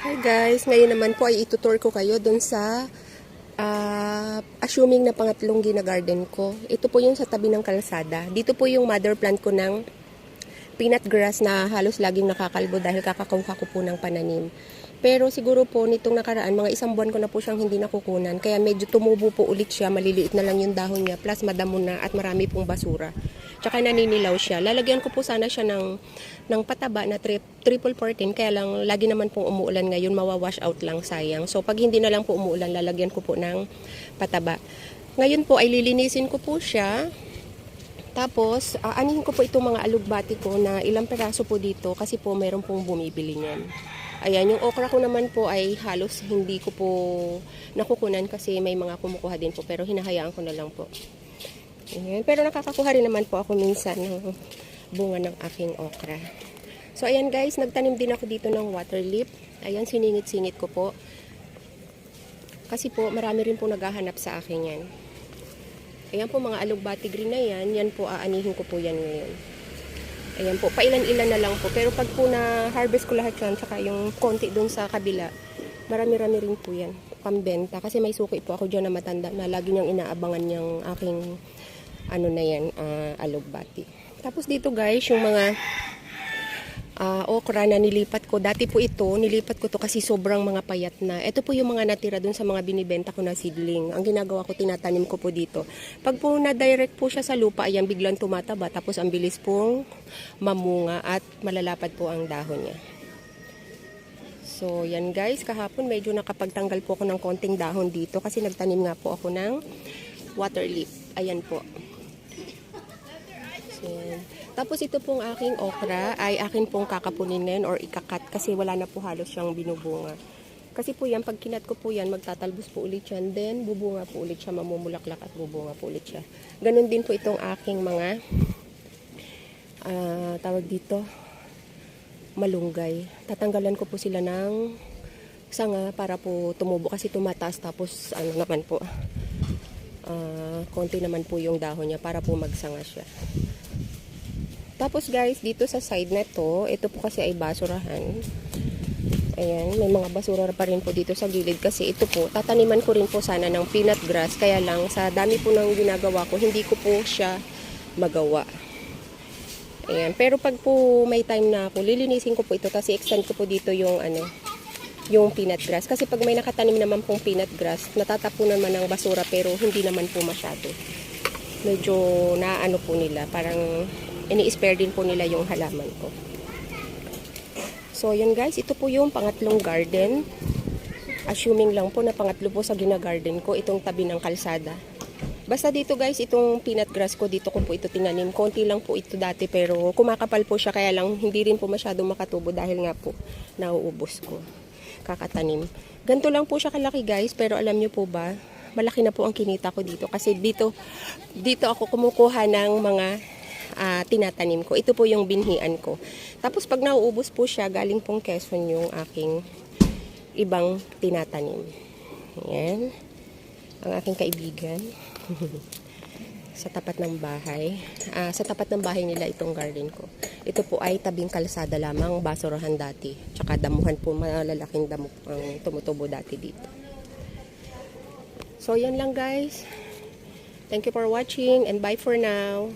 Hi guys, ngayon naman po ay itutour ko kayo dun sa ah, assuming na pangatlong gina-garden ko. Ito po yung sa tabi ng kalsada. Dito po yung mother plant ko ng peanut grass na halos laging nakakalbo dahil kakakuha ko po ng pananim. Pero siguro po nitong nakaraan, mga isang buwan ko na po siyang hindi nakukunan. Kaya medyo tumubo po ulit siya, maliliit na lang yung dahon niya, plus madamo na at marami pong basura. Tsaka naninilaw siya. Lalagyan ko po sana siya ng, ng pataba na tri- triple 14, kaya lang lagi naman pong umuulan ngayon, mawawash out lang sayang. So pag hindi na lang po umuulan, lalagyan ko po ng pataba. Ngayon po ay lilinisin ko po siya. Tapos, aanihin ko po itong mga alugbati ko na ilang peraso po dito kasi po meron pong bumibili niyan. Ayan, yung okra ko naman po ay halos hindi ko po nakukunan kasi may mga kumukuha din po pero hinahayaan ko na lang po. Ayan, pero nakakakuha rin naman po ako minsan ng bunga ng aking okra. So ayan guys, nagtanim din ako dito ng water leaf. Ayan, siningit-singit ko po. Kasi po marami rin po naghahanap sa akin yan. Ayan po mga alugbati green na yan, yan po aanihin ko po yan ngayon. Ayan po, pailan-ilan na lang po. Pero pag po na-harvest ko lahat yan, tsaka yung konti dun sa kabila, marami-rami rin po yan. Pambenta. Kasi may suki po ako dyan na matanda na lagi niyang inaabangan yung aking ano na yan, ah, alugbati. Tapos dito guys, yung mga ah, okra na nilipat ko. Dati po ito, nilipat ko to kasi sobrang mga payat na. Ito po yung mga natira dun sa mga binibenta ko na seedling. Ang ginagawa ko, tinatanim ko po dito. Pag po na-direct po siya sa lupa, ayan biglang tumataba. Tapos ang bilis pong mamunga at malalapad po ang dahon niya. So, yan guys. Kahapon medyo nakapagtanggal po ako ng konting dahon dito kasi nagtanim nga po ako ng water leaf. Ayan po. So, yan. Tapos ito pong aking okra ay akin pong kakapunin ngayon or ikakat kasi wala na po halos siyang binubunga. Kasi po yan, pag kinat ko po yan, magtatalbos po ulit yan. Then, bubunga po ulit siya, mamumulaklak at bubunga po ulit siya. Ganon din po itong aking mga, ah, tawag dito, malunggay. Tatanggalan ko po sila ng sanga para po tumubo kasi tumataas tapos ano naman po, ah, konti naman po yung dahon niya para po magsanga siya. Tapos guys, dito sa side na to, ito po kasi ay basurahan. Ayan, may mga basura pa rin po dito sa gilid kasi ito po, tataniman ko rin po sana ng peanut grass. Kaya lang, sa dami po ng ginagawa ko, hindi ko po siya magawa. Ayan, pero pag po may time na ako, lilinisin ko po ito kasi extend ko po dito yung ano, yung peanut grass. Kasi pag may nakatanim naman pong peanut grass, natatapunan man ng basura pero hindi naman po masyado. Medyo naano po nila, parang ini-spare din po nila yung halaman ko. So, yun guys, ito po yung pangatlong garden. Assuming lang po na pangatlo po sa gina-garden ko, itong tabi ng kalsada. Basta dito guys, itong peanut grass ko, dito ko po ito tinanim. Konti lang po ito dati, pero kumakapal po siya, kaya lang hindi rin po masyadong makatubo dahil nga po nauubos ko. Kakatanim. Ganito lang po siya kalaki guys, pero alam nyo po ba, malaki na po ang kinita ko dito. Kasi dito, dito ako kumukuha ng mga ah, tinatanim ko. Ito po yung binhian ko. Tapos pag nauubos po siya, galing pong Quezon yung aking ibang tinatanim. Ayan. Ang aking kaibigan. sa tapat ng bahay. Ah, sa tapat ng bahay nila itong garden ko. Ito po ay tabing kalsada lamang, basurahan dati. Tsaka damuhan po, malalaking damo ang tumutubo dati dito. So, yan lang guys. Thank you for watching and bye for now.